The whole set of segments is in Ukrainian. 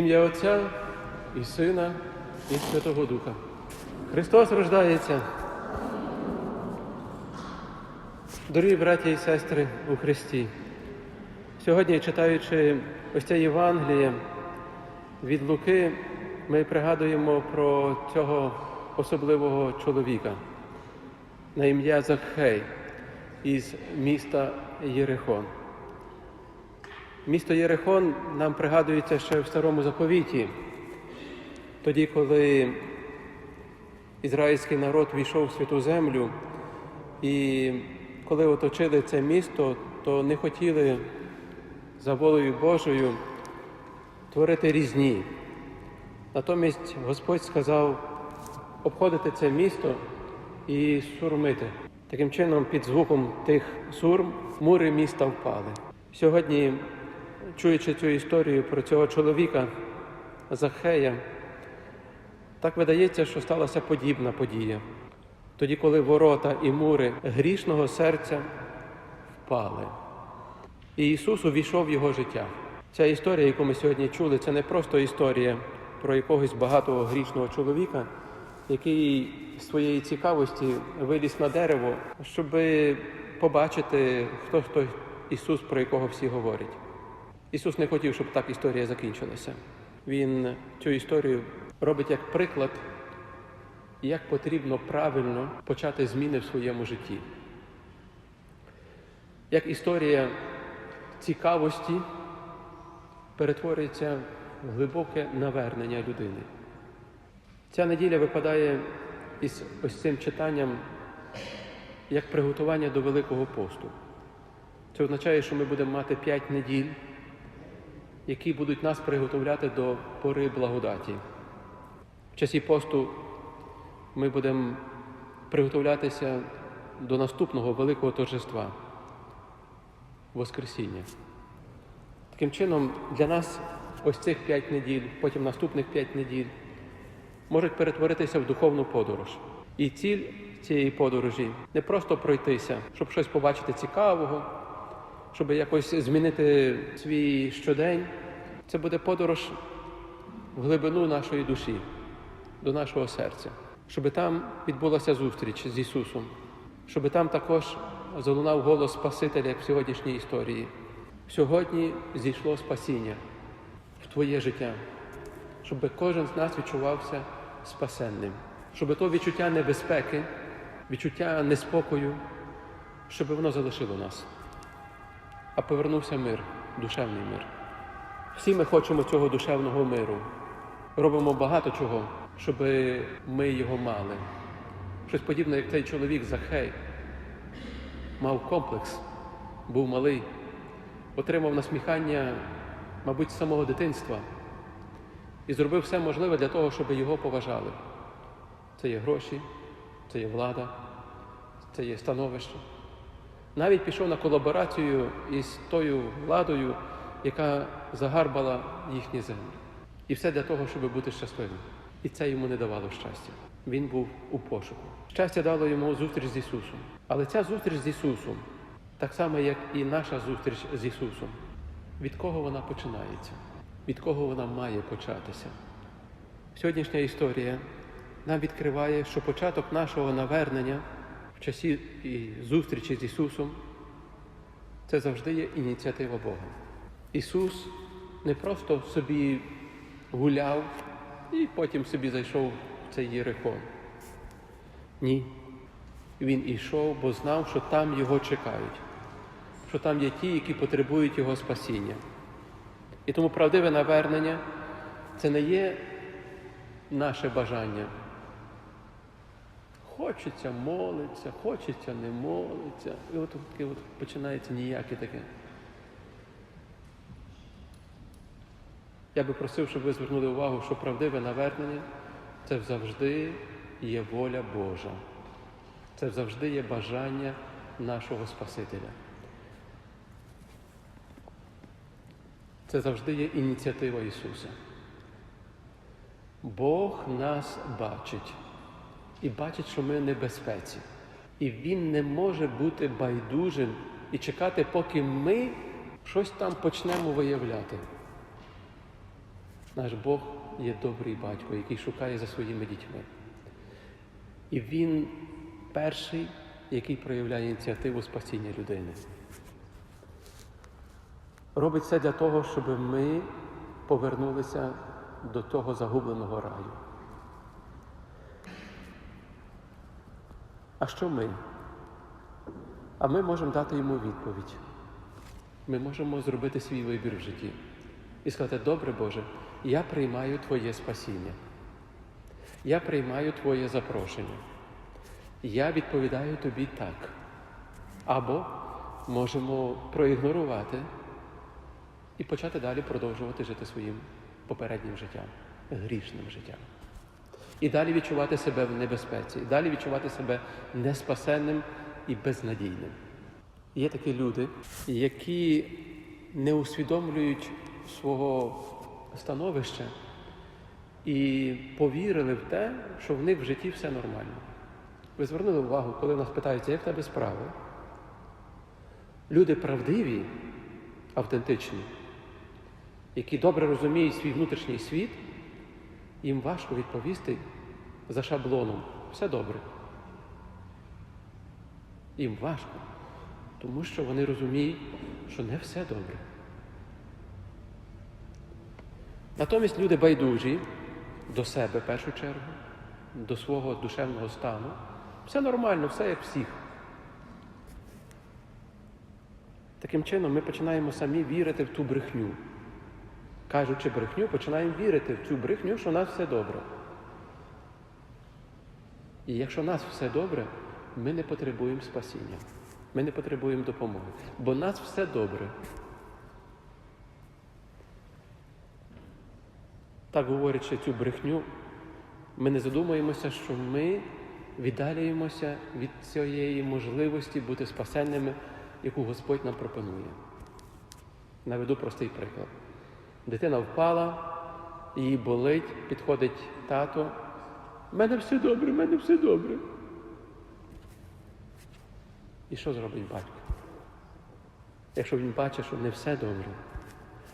Ім'я Отця і Сина, і Святого Духа. Христос рождається. Дорогі браті і сестри у Христі. Сьогодні, читаючи ось це Євангеліє від Луки, ми пригадуємо про цього особливого чоловіка на ім'я Закхей із міста Єрихон. Місто Єрихон нам пригадується ще в старому заповіті, тоді, коли ізраїльський народ війшов в святу землю, і коли оточили це місто, то не хотіли за волею Божою творити різні. Натомість Господь сказав обходити це місто і сурмити. Таким чином, під звуком тих сурм мури міста впали. Сьогодні, чуючи цю історію про цього чоловіка Захея, так видається, що сталася подібна подія. Тоді, коли ворота і мури грішного серця впали. І Ісус увійшов в його життя. Ця історія, яку ми сьогодні чули, це не просто історія про якогось багатого грішного чоловіка, який з своєї цікавості виліз на дерево, щоб побачити, хто хто Ісус, про якого всі говорять. Ісус не хотів, щоб так історія закінчилася. Він цю історію робить як приклад, як потрібно правильно почати зміни в своєму житті. Як історія цікавості перетворюється в глибоке навернення людини. Ця неділя випадає із ось цим читанням як приготування до Великого посту. Це означає, що ми будемо мати п'ять неділь, які будуть нас приготовляти до пори благодаті. В часі посту ми будемо приготовлятися до наступного великого торжества Воскресіння. Таким чином, для нас ось цих п'ять неділь, потім наступних п'ять неділь, можуть перетворитися в духовну подорож. І ціль цієї подорожі не просто пройтися, щоб щось побачити цікавого, щоб якось змінити свій щодень. Це буде подорож в глибину нашої душі, до нашого серця, щоб там відбулася зустріч з Ісусом, щоб там також залунав голос Спасителя, як в сьогоднішній історії. Сьогодні зійшло спасіння в твоє життя, щоб кожен з нас відчувався спасенним, щоб то відчуття небезпеки, відчуття неспокою, щоб воно залишило нас, а повернувся мир, душевний мир. Всі ми хочемо цього душевного миру. Робимо багато чого, щоб ми його мали. Щось подібне, як цей чоловік Захей. Мав комплекс, був малий, отримав насміхання, мабуть, з самого дитинства і зробив все можливе для того, щоб його поважали. Це є гроші, це є влада, це є становище. Навіть пішов на колаборацію із тою владою, яка загарбала їхні землі. І все для того, щоб бути щасливим. І це йому не давало щастя. Він був у пошуку. Щастя дало йому зустріч з Ісусом. Але ця зустріч з Ісусом, так само, як і наша зустріч з Ісусом, від кого вона починається? Від кого вона має початися? Сьогоднішня історія нам відкриває, що початок нашого навернення в часі і зустрічі з Ісусом це завжди є ініціатива Бога. Ісус не просто собі гуляв і потім собі зайшов в цей Єрихон. Ні. Він ішов, бо знав, що там його чекають, що там є ті, які потребують Його спасіння. І тому правдиве навернення це не є наше бажання. Хочеться молиться, хочеться не молиться. І от, таке от починається ніяке таке. Я би просив, щоб ви звернули увагу, що правдиве навернення це завжди є воля Божа. Це завжди є бажання нашого Спасителя. Це завжди є ініціатива Ісуса. Бог нас бачить і бачить, що ми в небезпеці. І Він не може бути байдужим і чекати, поки ми щось там почнемо виявляти. Наш Бог є добрий батько, який шукає за своїми дітьми. І Він перший, який проявляє ініціативу спасіння людини. Робить все для того, щоб ми повернулися до того загубленого раю. А що ми? А ми можемо дати йому відповідь. Ми можемо зробити свій вибір в житті і сказати, добре Боже, я приймаю Твоє спасіння. Я приймаю Твоє запрошення. Я відповідаю тобі так. Або можемо проігнорувати і почати далі продовжувати жити своїм попереднім життям, грішним життям. І далі відчувати себе в небезпеці, і далі відчувати себе неспасенним і безнадійним. Є такі люди, які не усвідомлюють свого становища і повірили в те, що в них в житті все нормально. Ви звернули увагу, коли нас питаються, як в тебе справи? Люди правдиві, автентичні, які добре розуміють свій внутрішній світ, їм важко відповісти за шаблоном. Все добре. Їм важко, тому що вони розуміють, що не все добре. Натомість люди байдужі до себе в першу чергу, до свого душевного стану. Все нормально, все як всіх. Таким чином ми починаємо самі вірити в ту брехню. Кажучи брехню, починаємо вірити в цю брехню, що у нас все добре. І якщо у нас все добре, ми не потребуємо спасіння, ми не потребуємо допомоги, бо у нас все добре. Так говорячи цю брехню, ми не задумуємося, що ми віддалюємося від цієї можливості бути спасенними, яку Господь нам пропонує. Наведу простий приклад. Дитина впала, її болить, підходить тато. У мене все добре, в мене все добре. І що зробить батько? Якщо він бачить, що не все добре.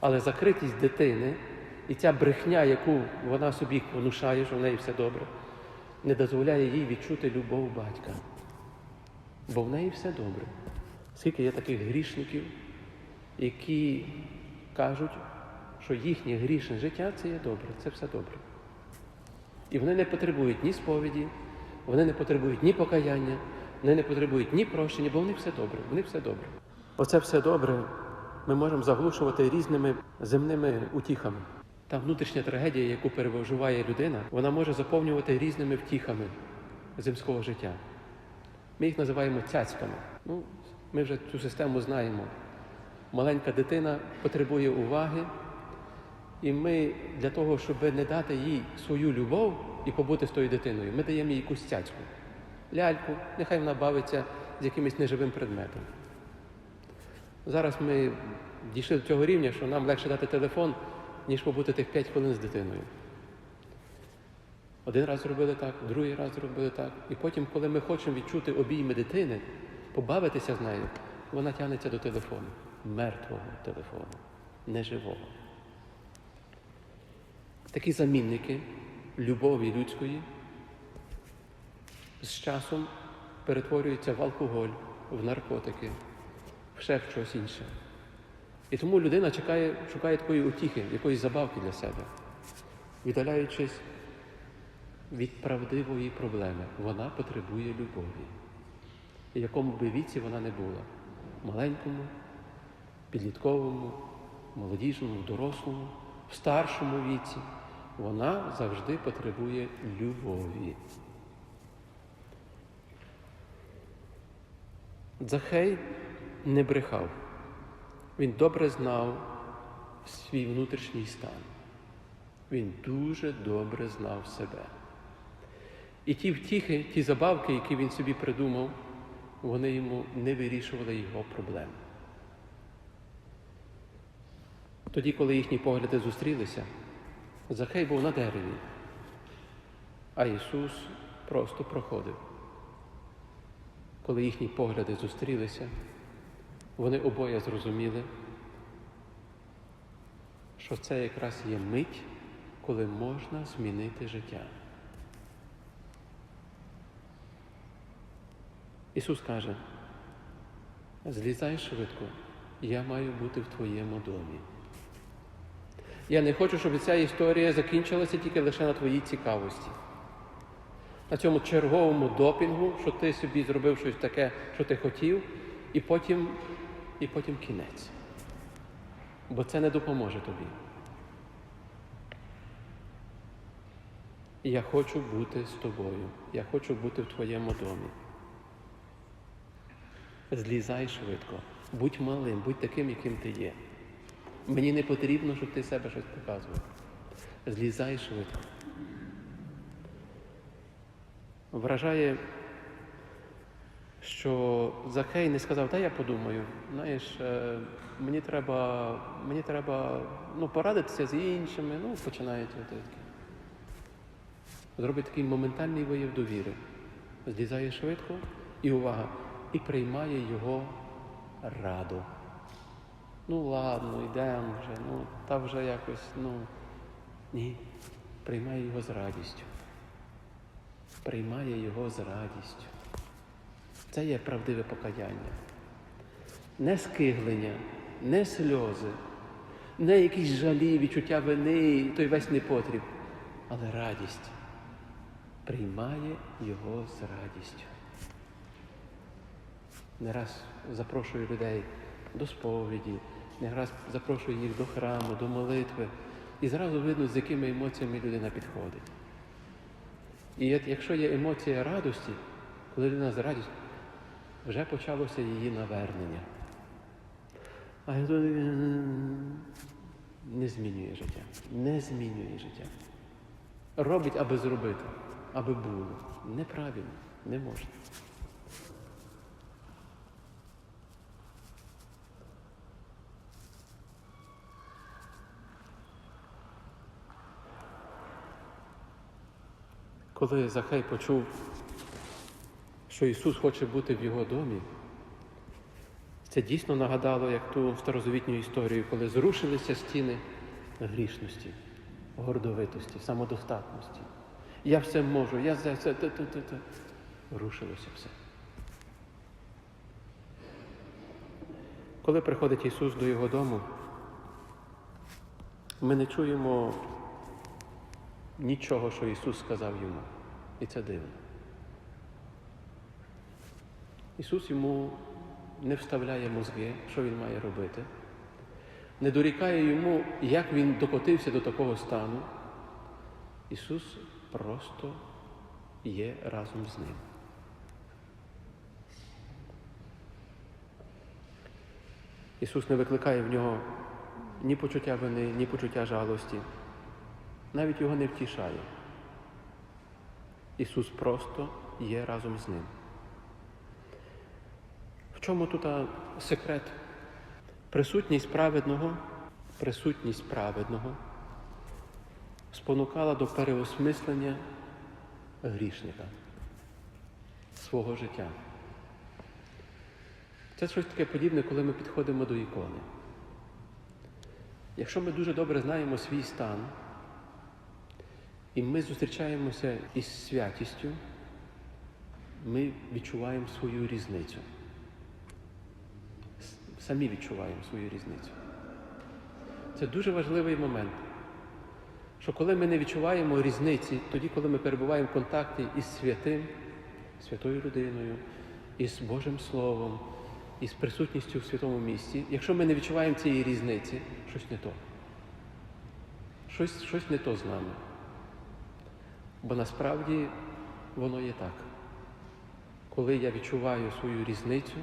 Але закритість дитини і ця брехня, яку вона собі внушає, що в неї все добре, не дозволяє їй відчути любов батька. Бо в неї все добре. Скільки є таких грішників, які кажуть, що їхнє грішне життя це є добре, це все добре. І вони не потребують ні сповіді, вони не потребують ні покаяння, вони не потребують ні прощення, бо вони все добре, вони все добре. Оце все добре ми можемо заглушувати різними земними утіхами. Та внутрішня трагедія, яку переживає людина, вона може заповнювати різними втіхами земського життя. Ми їх називаємо цяцьками. Ну, ми вже цю систему знаємо. Маленька дитина потребує уваги, і ми для того, щоб не дати їй свою любов і побути з тою дитиною, ми даємо їй якусь цяцьку, ляльку, нехай вона бавиться з якимось неживим предметом. Зараз ми дійшли до цього рівня, що нам легше дати телефон, ніж побути тих 5 хвилин з дитиною. Один раз зробили так, другий раз зробили так. І потім, коли ми хочемо відчути обійми дитини, побавитися з нею, вона тягнеться до телефону, мертвого телефону, неживого. Такі замінники любові людської з часом перетворюються в алкоголь, в наркотики, в ще в щось інше. І тому людина чекає, шукає такої утіхи, якоїсь забавки для себе, віддаляючись від правдивої проблеми. Вона потребує любові. В якому би віці вона не була маленькому, підлітковому, молодіжному, дорослому, в старшому віці, вона завжди потребує любові. Захей не брехав. Він добре знав свій внутрішній стан. Він дуже добре знав себе. І ті втіхи, ті забавки, які він собі придумав, вони йому не вирішували його проблем. Тоді, коли їхні погляди зустрілися, Захей був на дереві, а Ісус просто проходив. Коли їхні погляди зустрілися, вони обоє зрозуміли, що це якраз є мить, коли можна змінити життя. Ісус каже, злізай швидко, я маю бути в твоєму домі. Я не хочу, щоб ця історія закінчилася тільки лише на твоїй цікавості. На цьому черговому допінгу, що ти собі зробив щось таке, що ти хотів, і потім, і потім кінець. Бо це не допоможе тобі. Я хочу бути з тобою. Я хочу бути в твоєму домі. Злізай швидко. Будь малим, будь таким, яким ти є. Мені не потрібно, щоб ти себе щось показував. Злізай швидко. Вражає, що Захей не сказав, та я подумаю, знаєш, е, мені треба, мені треба ну, порадитися з іншими, ну, починається таке. Зробить такий моментальний вияв довіри. Злізає швидко і увага, і приймає його раду. Ну ладно, йдемо вже, ну та вже якось, ну ні. Приймає його з радістю. Приймає його з радістю. Це є правдиве покаяння. Не скиглення, не сльози, не якісь жалі, відчуття вини, той весь непотріб, але радість. Приймає його з радістю. Не раз запрошую людей до сповіді, не раз запрошую їх до храму, до молитви. І зразу видно, з якими емоціями людина підходить. І якщо є емоція радості, коли людина з радістю, вже почалося її навернення. А не змінює життя. Не змінює життя. Робить, аби зробити, аби було. Неправильно, не можна. Коли Захей почув, що Ісус хоче бути в його домі, це дійсно нагадало, як ту старозавітню історію, коли зрушилися стіни грішності, гордовитості, самодостатності. Я все можу, я за це. Та, та, та, та. Рушилося все. Коли приходить Ісус до Його дому, ми не чуємо нічого, що Ісус сказав йому. І це дивно. Ісус йому не вставляє мозги, що він має робити, не дорікає йому, як він докотився до такого стану. Ісус просто є разом з ним. Ісус не викликає в нього ні почуття вини, ні почуття жалості навіть його не втішає. Ісус просто є разом з ним. В чому тут секрет? Присутність праведного, присутність праведного спонукала до переосмислення грішника свого життя. Це щось таке подібне, коли ми підходимо до ікони. Якщо ми дуже добре знаємо свій стан, і ми зустрічаємося із святістю, ми відчуваємо свою різницю. Самі відчуваємо свою різницю. Це дуже важливий момент, що коли ми не відчуваємо різниці, тоді, коли ми перебуваємо в контакті із святим, святою людиною, із Божим Словом, із присутністю в святому місці, якщо ми не відчуваємо цієї різниці, щось не то. Щось, щось не то з нами. Бо насправді воно є так. Коли я відчуваю свою різницю,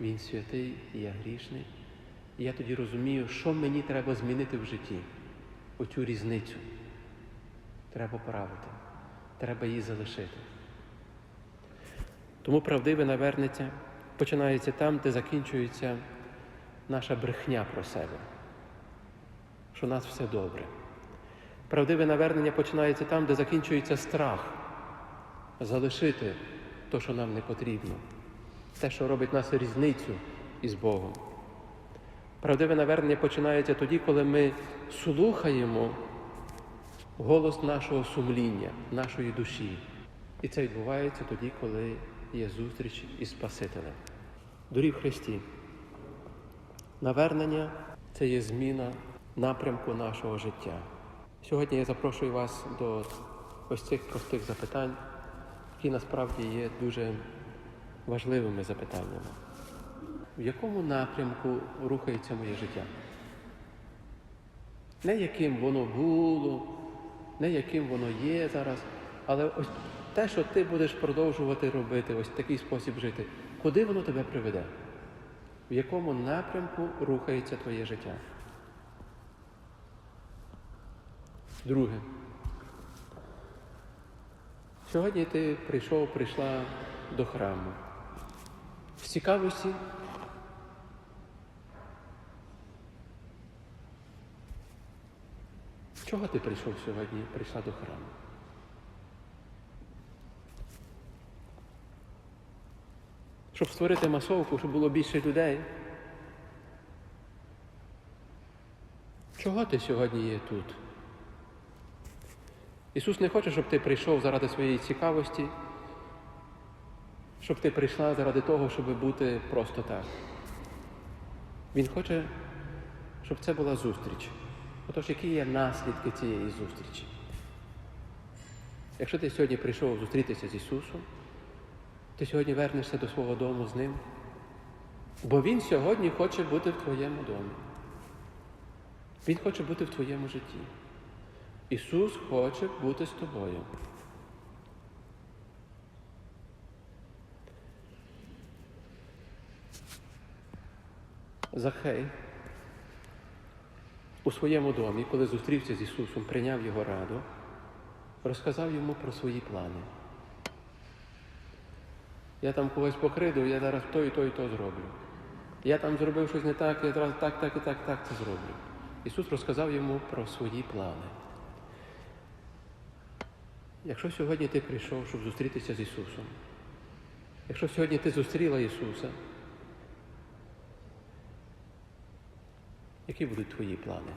він святий, я грішний, і я тоді розумію, що мені треба змінити в житті. Оцю різницю. Треба поправити, треба її залишити. Тому правдиве навернеться починається там, де закінчується наша брехня про себе, що у нас все добре. Правдиве навернення починається там, де закінчується страх залишити те, що нам не потрібно, те, що робить нас різницю із Богом. Правдиве навернення починається тоді, коли ми слухаємо голос нашого сумління, нашої душі. І це відбувається тоді, коли є зустріч із Спасителем. Дорі в Христі. Навернення це є зміна напрямку нашого життя. Сьогодні я запрошую вас до ось цих простих запитань, які насправді є дуже важливими запитаннями. В якому напрямку рухається моє життя? Не яким воно було, не яким воно є зараз, але ось те, що ти будеш продовжувати робити, ось такий спосіб жити, куди воно тебе приведе? В якому напрямку рухається твоє життя? Друге. Сьогодні ти прийшов, прийшла до храму. В цікавості Чого ти прийшов сьогодні, прийшла до храму? Щоб створити масовку, щоб було більше людей. Чого ти сьогодні є тут? Ісус не хоче, щоб ти прийшов заради своєї цікавості, щоб ти прийшла заради того, щоб бути просто так. Він хоче, щоб це була зустріч. Отож, які є наслідки цієї зустрічі? Якщо ти сьогодні прийшов зустрітися з Ісусом, ти сьогодні вернешся до свого дому з Ним, бо Він сьогодні хоче бути в твоєму домі. Він хоче бути в твоєму житті. Ісус хоче бути з тобою. Захей у своєму домі, коли зустрівся з Ісусом, прийняв Його раду, розказав йому про свої плани. Я там когось покридив, я зараз то і то і то зроблю. Я там зробив щось не так, я зараз так, так і так, так це зроблю. Ісус розказав йому про свої плани. Якщо сьогодні ти прийшов, щоб зустрітися з Ісусом, якщо сьогодні ти зустріла Ісуса, які будуть твої плани?